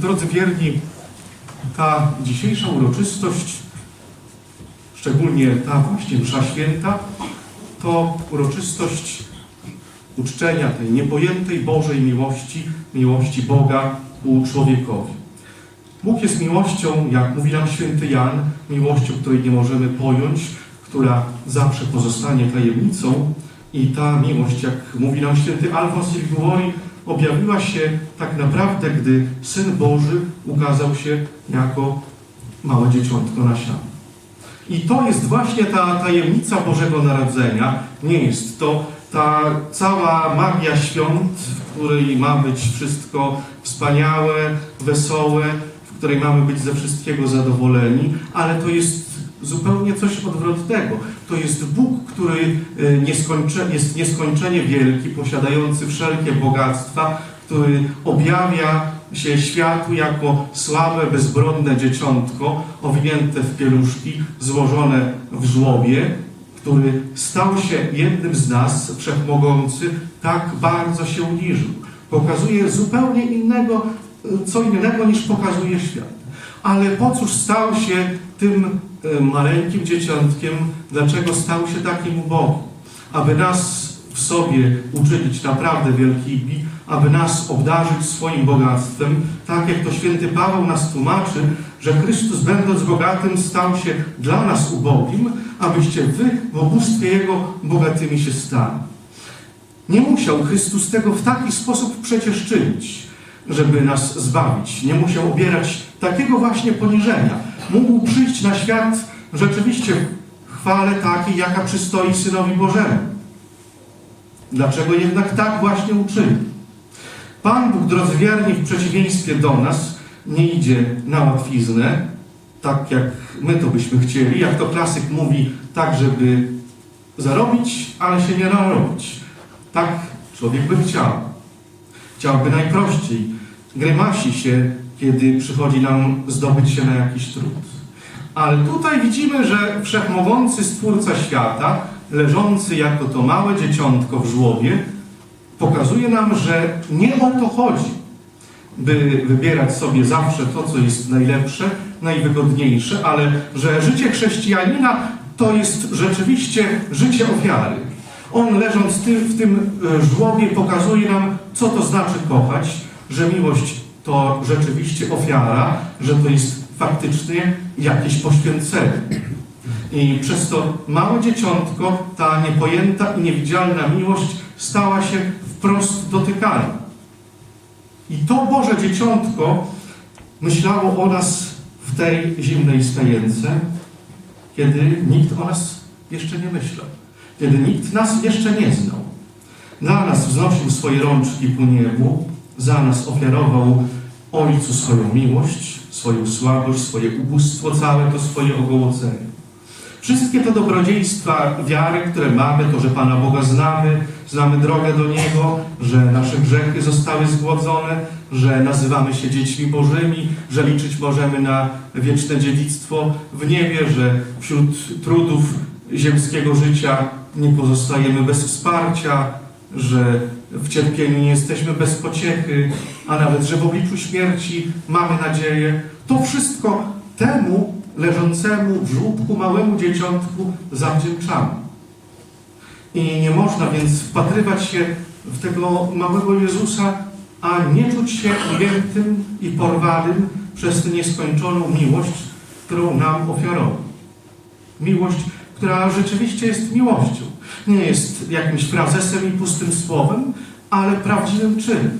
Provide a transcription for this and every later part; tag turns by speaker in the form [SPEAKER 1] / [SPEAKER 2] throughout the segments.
[SPEAKER 1] Drodzy wierni, ta dzisiejsza uroczystość, szczególnie ta właśnie msza święta, to uroczystość uczczenia tej niepojętej Bożej miłości, miłości Boga ku człowiekowi. Bóg jest miłością, jak mówi nam święty Jan, miłością, której nie możemy pojąć, która zawsze pozostanie tajemnicą i ta miłość, jak mówi nam święty Alfons Liguori, objawiła się tak naprawdę, gdy Syn Boży ukazał się jako małe dzieciątko na siano. I to jest właśnie ta tajemnica Bożego Narodzenia. Nie jest to ta cała magia świąt, w której ma być wszystko wspaniałe, wesołe, w której mamy być ze wszystkiego zadowoleni, ale to jest zupełnie coś odwrotnego. To jest Bóg, który e, nieskończe, jest nieskończenie wielki, posiadający wszelkie bogactwa, który objawia się światu jako słabe, bezbronne dzieciątko, owinięte w pieluszki, złożone w żłobie, który stał się jednym z nas, wszechmogący, tak bardzo się uniżył. Pokazuje zupełnie innego, co innego niż pokazuje świat. Ale po cóż stał się tym e, maleńkim dzieciątkiem? Dlaczego stał się takim ubogim? Aby nas w sobie uczynić naprawdę wielkimi, aby nas obdarzyć swoim bogactwem, tak jak to święty Paweł nas tłumaczy, że Chrystus będąc bogatym stał się dla nas ubogim, abyście wy w ubóstwie Jego bogatymi się stali. Nie musiał Chrystus tego w taki sposób przecież czynić, żeby nas zbawić. Nie musiał obierać takiego właśnie poniżenia. Mógł przyjść na świat rzeczywiście w chwale takiej, jaka przystoi Synowi Bożemu. Dlaczego jednak tak właśnie uczynił? Pan Bóg, drodzy wierni, w przeciwieństwie do nas, nie idzie na łatwiznę, tak jak my to byśmy chcieli, jak to klasyk mówi, tak żeby zarobić, ale się nie narobić. Tak człowiek by chciał. Chciałby najprościej. Grymasi się, kiedy przychodzi nam zdobyć się na jakiś trud. Ale tutaj widzimy, że wszechmogący Stwórca świata, leżący jako to małe dzieciątko w żłobie, pokazuje nam, że nie o to chodzi, by wybierać sobie zawsze to, co jest najlepsze, najwygodniejsze, ale że życie chrześcijanina to jest rzeczywiście życie ofiary. On leżąc w tym e, żłobie pokazuje nam, co to znaczy kochać, że miłość to rzeczywiście ofiara, że to jest faktycznie jakieś poświęcenie. I przez to małe dzieciątko, ta niepojęta i niewidzialna miłość stała się wprost dotykalna. I to Boże Dzieciątko myślało o nas w tej zimnej stajence, kiedy nikt o nas jeszcze nie myślał, kiedy nikt nas jeszcze nie znał. Dla nas wznosił swoje rączki ku niebu, za nas ofiarował Ojcu swoją miłość, swoją słabość, swoje ubóstwo, całe to swoje ogołocenie. Wszystkie te dobrodziejstwa wiary, które mamy, to, że Pana Boga znamy, znamy drogę do Niego, że nasze grzechy zostały zgłodzone, że nazywamy się dziećmi Bożymi, że liczyć możemy na wieczne dziedzictwo w niebie, że wśród trudów ziemskiego życia nie pozostajemy bez wsparcia, że w cierpieniu nie jesteśmy bez pociechy, a nawet, że w obliczu śmierci mamy nadzieję. To wszystko temu leżącemu w żłóbku małemu dzieciątku zawdzięczamy. I nie można więc wpatrywać się w tego małego Jezusa, a nie czuć się ujętym i porwanym przez tę nieskończoną miłość, którą nam ofiarował. Miłość, która rzeczywiście jest miłością. Nie jest jakimś frazesem i pustym słowem, ale prawdziwym czynem.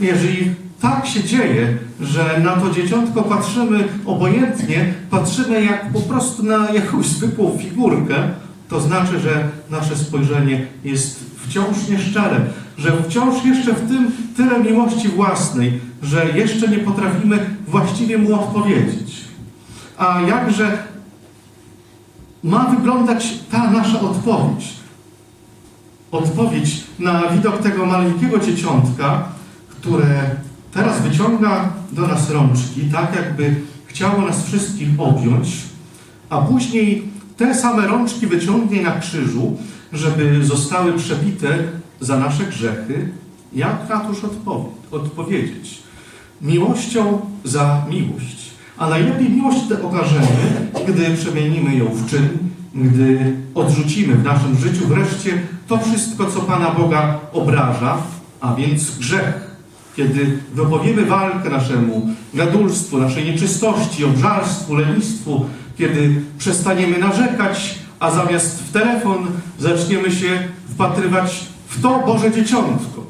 [SPEAKER 1] Jeżeli tak się dzieje, że na to dzieciątko patrzymy obojętnie, patrzymy jak po prostu na jakąś zwykłą figurkę, to znaczy, że nasze spojrzenie jest wciąż nieszczere, że wciąż jeszcze w tym tyle miłości własnej, że jeszcze nie potrafimy właściwie mu odpowiedzieć. A jakże ma wyglądać ta nasza odpowiedź? Odpowiedź na widok tego maleńkiego dzieciątka, które teraz wyciąga do nas rączki, tak jakby chciało nas wszystkich objąć, a później te same rączki wyciągnie na krzyżu, żeby zostały przebite za nasze grzechy, jak na toż odpowie- odpowiedzieć? miłością za miłość. A najlepiej miłość tę okażemy, gdy przemienimy ją w czyn, gdy odrzucimy w naszym życiu wreszcie to wszystko, co Pana Boga obraża, a więc grzech. Kiedy wypowiemy walkę naszemu gadulstwu, naszej nieczystości, obżarstwu, lenistwu, kiedy przestaniemy narzekać, a zamiast w telefon zaczniemy się wpatrywać w to Boże Dzieciątko.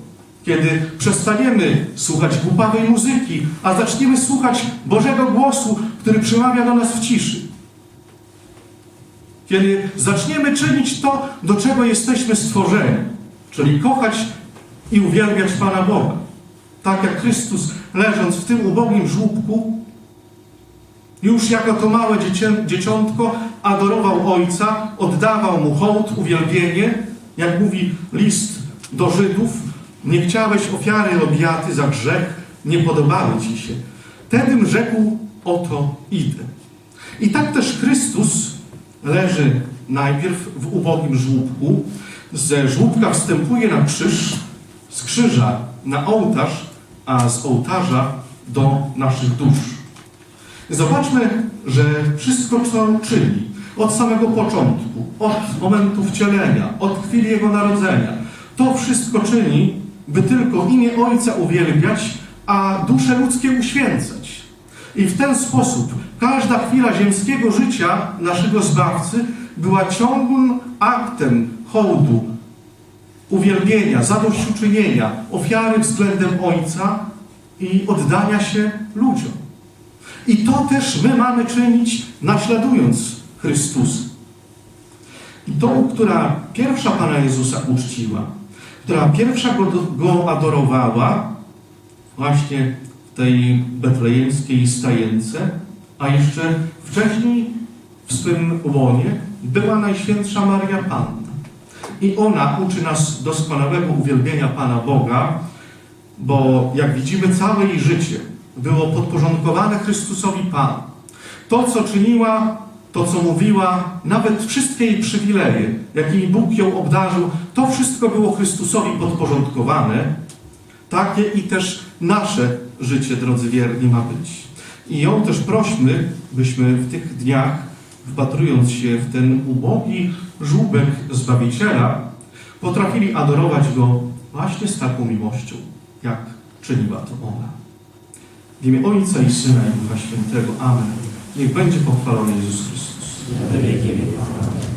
[SPEAKER 1] Kiedy przestaniemy słuchać głupawej muzyki, a zaczniemy słuchać Bożego głosu, który przemawia do nas w ciszy. Kiedy zaczniemy czynić to, do czego jesteśmy stworzeni, czyli kochać i uwielbiać Pana Boga. Tak jak Chrystus, leżąc w tym ubogim żłóbku, już jako to małe dziecię, dzieciątko adorował Ojca, oddawał Mu hołd, uwielbienie, jak mówi list do Żydów, nie chciałeś ofiary obiaty za grzech, nie podobały Ci się. Wtedy rzekł, oto idę. I tak też Chrystus leży najpierw w ubogim żłóbku, ze żłóbka wstępuje na krzyż, z krzyża na ołtarz, a z ołtarza do naszych dusz. Zobaczmy, że wszystko, co czyni, od samego początku, od momentu wcielenia, od chwili Jego narodzenia, to wszystko czyni, by tylko imię Ojca uwielbiać, a dusze ludzkie uświęcać. I w ten sposób każda chwila ziemskiego życia naszego Zbawcy była ciągłym aktem hołdu, uwielbienia, zadośćuczynienia, ofiary względem Ojca i oddania się ludziom. I to też my mamy czynić, naśladując Chrystusa. I tą, która pierwsza Pana Jezusa uczciła, która pierwsza Go, go adorowała, właśnie tej betlejemskiej stajence, a jeszcze wcześniej w swym łonie była Najświętsza Maria Panna. I ona uczy nas doskonałego uwielbienia Pana Boga, bo jak widzimy, całe jej życie było podporządkowane Chrystusowi Panu. To, co czyniła, to, co mówiła, nawet wszystkie jej przywileje, jakimi Bóg ją obdarzył, to wszystko było Chrystusowi podporządkowane. Takie i też nasze życie, drodzy wierni, ma być. I ją też prośmy, byśmy w tych dniach, wpatrując się w ten ubogi żółbek Zbawiciela, potrafili adorować Go właśnie z taką miłością, jak czyniła to ona. W imię Ojca i Syna i Ducha Świętego. Amen. Niech będzie pochwalony Jezus Chrystus.
[SPEAKER 2] Na wieki wieków.